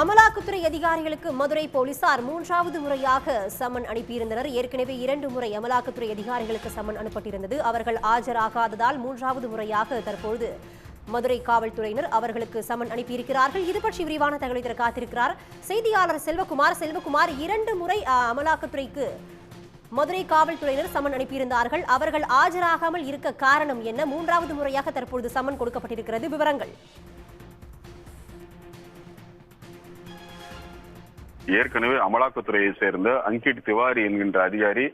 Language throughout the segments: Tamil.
அமலாக்கத்துறை அதிகாரிகளுக்கு மதுரை போலீசார் மூன்றாவது முறையாக சம்மன் அனுப்பியிருந்தனர். ஏற்கனவே இரண்டு முறை அமலாக்கத்துறை அதிகாரிகளுக்கு சம்மன் அனுப்பப்பட்டிருந்தது. அவர்கள் ஆஜராகாததால் மூன்றாவது முறையாக தற்பொழுது மதுரை காவல்துறையினர் அவர்களுக்கு சமன் அனுப்பியிருக்கிறார்கள். இது பற்றி விரிவான தகவலை தர காத்திருக்கிறார் செய்தியாளர் செல்வகுமார். செல்வகுமார் இரண்டு முறை அமலாக்கத்துறைக்கு மதுரை காவல்துறையினர் சமன் அனுப்பியிருந்தார்கள். அவர்கள் ஆஜராகாமல் இருக்க காரணம் என்ன? மூன்றாவது முறையாக தற்பொழுது சமன் கொடுக்கப்பட்டிருக்கிறது. விவரங்கள். ஏற்கனவே அமலாக்கத்துறையை சேர்ந்த அங்கிட் திவாரி என்கின்ற அதிகாரி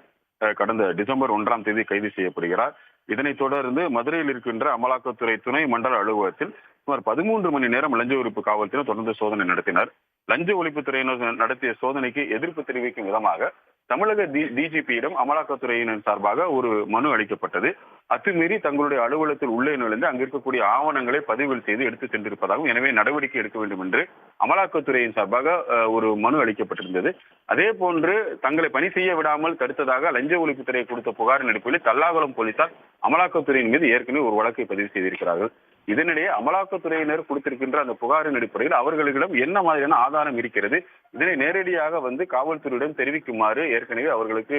கடந்த டிசம்பர் ஒன்றாம் தேதி கைது செய்யப்படுகிறார். இதனைத் தொடர்ந்து மதுரையில் இருக்கின்ற அமலாக்கத்துறை துணை மண்டல அலுவலகத்தில் சுமார் பதிமூன்று மணி நேரம் லஞ்ச ஒழிப்பு காவல்துறை தொடர்ந்து சோதனை நடத்தினர். லஞ்ச ஒழிப்புத்துறையினர் நடத்திய சோதனைக்கு எதிர்ப்பு தெரிவிக்கும் விதமாக தமிழக டிஜிபியிடம் அமலாக்கத்துறையினர் சார்பாக ஒரு மனு அளிக்கப்பட்டது. அத்துமீறி தங்களுடைய அலுவலகத்தில் உள்ளே நுழைந்து அங்கு இருக்கக்கூடிய ஆவணங்களை பதிவில் செய்து எடுத்து சென்றிருப்பதாகவும் எனவே நடவடிக்கை எடுக்க வேண்டும் என்று அமலாக்கத்துறையின் சார்பாக ஒரு மனு அளிக்கப்பட்டிருந்தது. அதே போன்று தங்களை பணி செய்ய விடாமல் தடுத்ததாக லஞ்ச ஒழிப்புத்துறை கொடுத்த புகாரின் அடிப்படையில் தல்லாகுளம் போலீசார் அமலாக்கத்துறையின் மீது ஏற்கனவே ஒரு வழக்கை பதிவு செய்திருக்கிறார்கள். இதனிடையே அமலாக்கத்துறையினர் கொடுத்திருக்கின்ற அந்த புகாரின் அடிப்படையில் அவர்களிடம் என்ன மாதிரியான ஆதாரம் இருக்கிறது? இதனை நேரடியாக வந்து காவல்துறையிடம் தெரிவிக்குமாறு ஏற்கனவே அவர்களுக்கு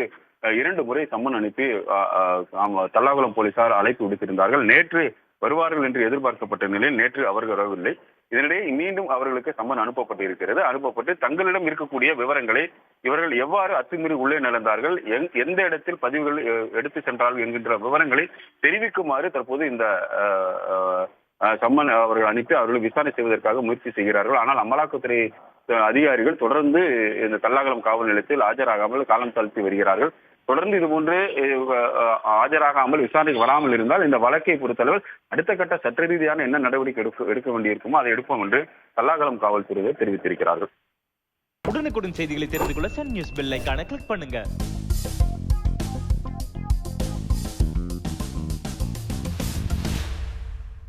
இரண்டு முறை சம்மன் அனுப்பி தல்லாகுளம் போலீசார் அழைப்பு விடுத்திருந்தார்கள். நேற்று வருவார்கள் என்று எதிர்பார்க்கப்பட்ட நிலையில் நேற்று அவர்கள் வரவில்லை. இதனிடையே மீண்டும் அவர்களுக்கு சம்மன் அனுப்பப்பட்டிருக்கிறது. அனுப்பப்பட்டு தங்களிடம் இருக்கக்கூடிய விவரங்களை இவர்கள் எவ்வாறு அத்துமீறி உள்ளே நடந்தார்கள் எந்த இடத்தில் பதிவுகள் எடுத்து சென்றார்கள் என்கின்ற விவரங்களை தெரிவிக்குமாறு தற்போது இந்த சம்மன் அவர்கள் அனுப்பி அவர்கள் விசாரணை செய்வதற்காக முயற்சி செய்கிறார்கள். ஆனால் அமலாக்கத்துறை அதிகாரிகள் தொடர்ந்து இந்த தல்லாகலம் காவல் நிலையத்தில் ஆஜராகாமல் காலம் தாழ்த்தி வருகிறார்கள். தொடர்ந்து இது போன்று ஆஜராகாமல் விசாரணைக்கு வராமல் இருந்தால் இந்த வழக்கை பொறுத்தளவில் அடுத்த கட்ட சட்ட ரீதியான என்ன நடவடிக்கை எடுக்க எடுக்க வேண்டியிருக்குமோ அதை எடுப்போம் என்று கல்லாகலம் காவல்துறையினர் தெரிவித்திருக்கிறார்கள். உடனுக்குடன் செய்திகளை தெரிந்து கொள்ள சன் நியூஸ் பெல் ஐக்கான கிளிக் பண்ணுங்க.